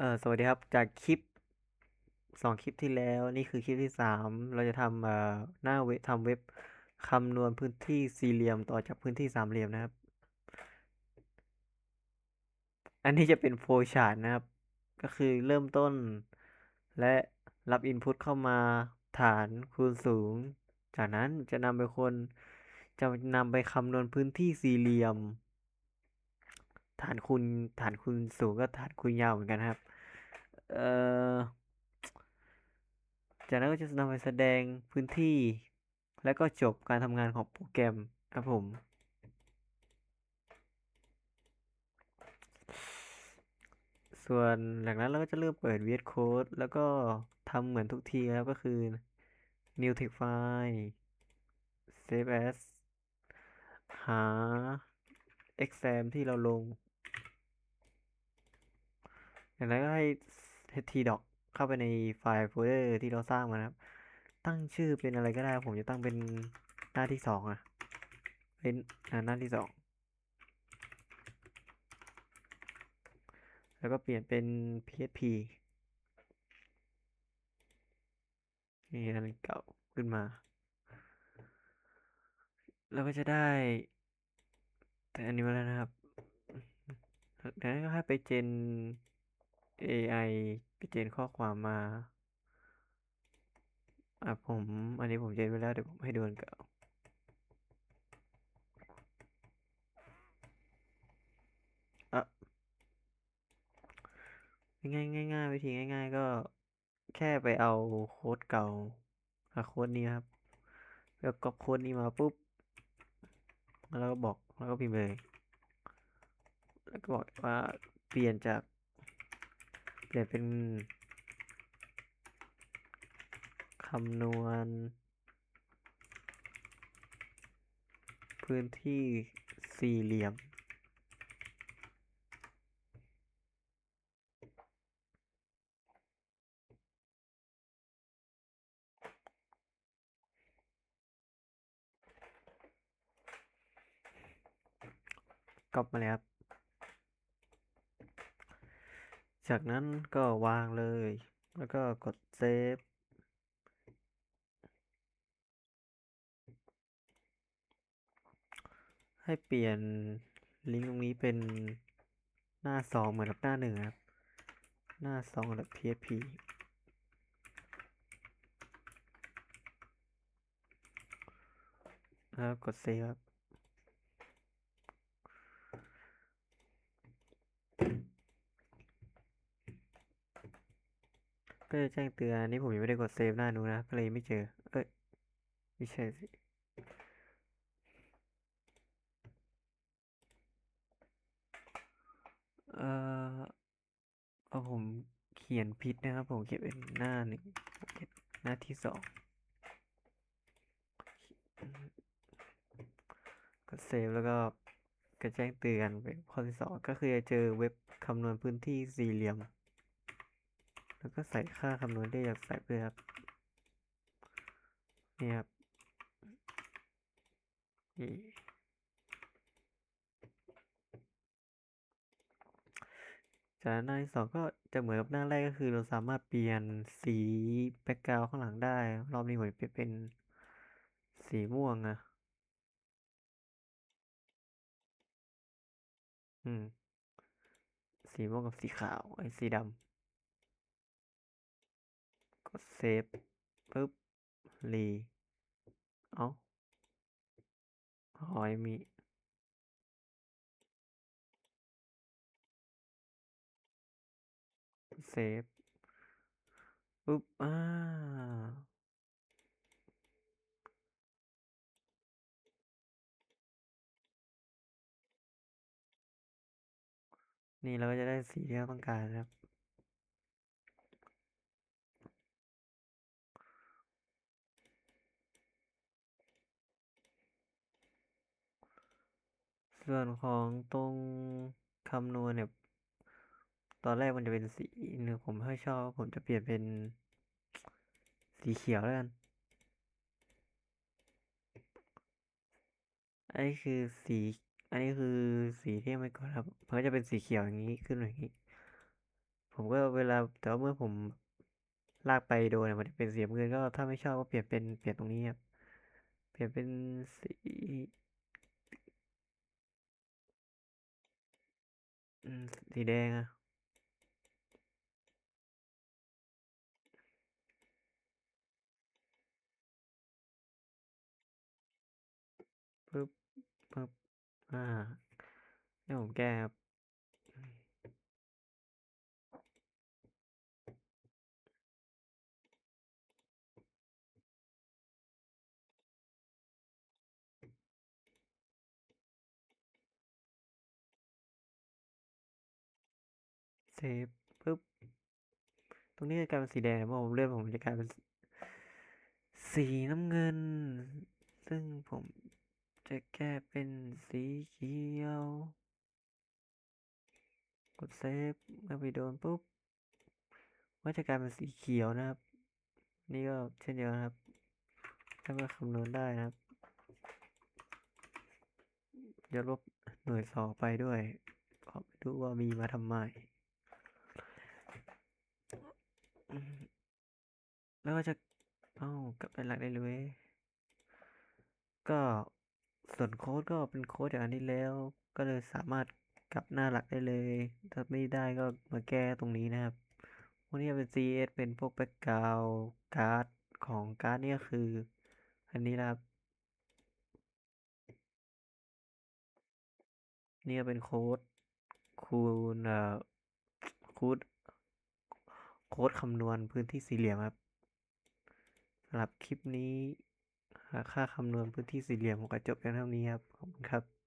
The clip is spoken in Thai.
เออสวัสดีครับ จากคลิปสองคลิปที่แล้วนี่คือคลิปที่สามเราจะทำเอ่อหน้าเว็บทำเว็บคำนวณพื้นที่สี่เหลี่ยมต่อจากพื้นที่สามเหลี่ยมนะครับ อันนี้จะเป็นโฟล์ชาร์ตนะครับ ก็คือเริ่มต้น และรับอินพุตเข้ามาฐานคูณสูง จากนั้นจะนำไปคนจะนำไปคำนวณพื้นที่สี่เหลี่ยม ฐานคูณฐานคูณสูงก็ฐานคูณยาวเหมือนกันครับ เอ่อ จากนั้นก็จะนำไปแสดงพื้นที่ แล้วก็จบการทำงานของโปรแกรมครับผม ส่วนหลังนั้นเราก็จะเริ่มเปิด VS Code แล้วก็ทำเหมือนทุกทีแล้วก็คือ New Text File Save As หา exam ที่เราลง จากนั้นก็ให้ htdoc เข้าไปในไฟล์โฟลเดอร์ที่เราสร้างมานะครับ ตั้งชื่อเป็นอะไรก็ได้ ผมจะตั้งเป็นหน้าที่สองอะเป็นหน้าที่สองแล้วก็เปลี่ยนเป็น php นี่อันเก่าขึ้นมาเราก็จะได้ แต่อันนี้มาแล้วนะครับดังนั้นก็ให้ไปเจน AI ไปเจนข้อความมา อะผม อันนี้ผมเจนไว้แล้วเดี๋ยวผมให้ดูอันเก่าอะง่ายง่ายง่ายวิธีง่าย ๆ ก็แค่ไปเอาโค้ดเก่ากับโค้ดนี้ครับ แล้วก็โค้ดนี้มาปุ๊บ แล้วก็บอกแล้วก็พิมพ์เลย แล้วก็บอกว่าเปลี่ยนจาก เปลี่ยนเป็นคำนวณ พื้นที่สี่เหลี่ยม กลับมาแล้วครับ จากนั้นก็วางเลย แล้วก็กดเซฟ ให้เปลี่ยนลิงก์ตรงนี้เป็นหน้าสองเหมือนกับหน้าหนึ่งครับ หน้าสองแบบ PHP แล้วกดเซฟครับ ก็จะแจ้งเตือนอันนี้ผมยังไม่ได้กดเซฟหน้านู้นนะ ก็เลยไม่เจอ เอ้ย ไม่ใช่สิเอ่อเอาผมเขียนผิดนะครับ ผมเขียนเป็นหน้าหนึ่งเขียนหน้าที่สองกดเซฟแล้วก็กระแจ้งเตือนเป็นข้อที่สองก็คือจะเจอเว็บคำนวณพื้นที่สี่เหลี่ยม แล้วก็ใส่ค่าคำนวณได้อยากใส่ไปครับนี่ครับนี่จากนั้นหน้าที่สองก็จะเหมือนกับหน้าแรกก็คือเราสามารถเปลี่ยนสีแบ็กกราวข้างหลังได้ รอบนี้ผมเปเป็นสีม่วงนะอืม สีม่วงกับสีขาวไอ้สีดำ กดเซฟปุ๊บรีเอาอ๋อยมีเซฟปุ๊บอ่านี่เราก็จะได้สีที่เราต้องการครับ ส่วนของตรงคำนวณเนี่ย ตอนแรกมันจะเป็นสีหนึ่งผมไม่ชอบ ผมจะเปลี่ยนเป็นสีเขียวแล้วกัน อันนี้คือสี อันนี้คือสีที่ไม่ก่อนครับมันก็จะเป็นสีเขียวอย่างนี้ขึ้นอย่างนี้ ผมก็เวลาแต่ว่าเมื่อผมลากไปโดนเนี่ยมันจะเป็นสีเงินก็ถ้าไม่ชอบก็เปลี่ยนเป็นเปลี่ยนตรงนี้ครับ เปลี่ยนเป็นสี อืมสีแดงอะปึ๊บ เซฟปึ๊บ ตรงนี้จะกลายเป็นสีแดงเมื่อผมเลื่อนผมจะกลายเป็นสีน้ำเงิน ซึ่งผมจะแก้เป็นสีเขียว กดเซฟเมื่อไปโดนปุ๊บก็จะกลายเป็นสีเขียวนะครับ นี่ก็เช่นเดียวกันครับแล้วก็คำนวณได้นะครับจะลบหน่วย2ไปด้วยก็ไม่รู้ว่ามีมาทำไม อืม แล้วก็จะ เอ้ากลับไปหลักได้เลย ก็ส่วนโค้ดก็เป็นโค้ดจากอันที่แล้ว ก็เลยสามารถกลับหน้าหลักได้เลย ถ้าไม่ได้ก็มาแก้ตรงนี้นะครับพวกนี้เป็น CS เป็นพวกแบ็กกราวการ์ดของการ์ดนี่ก็คือ อันนี้นะครับ นี่ก็เป็นโค้ดคูณเอ่อคูด คดคำนวณพื้นที่สี่เหลี่ยมครับสำหรับคลิปนี้หาค่าคำนวณพื้นที่สี่เหลี่ยมผมก็จบเพียงเท่านี้ครับ ขอบคุณครับ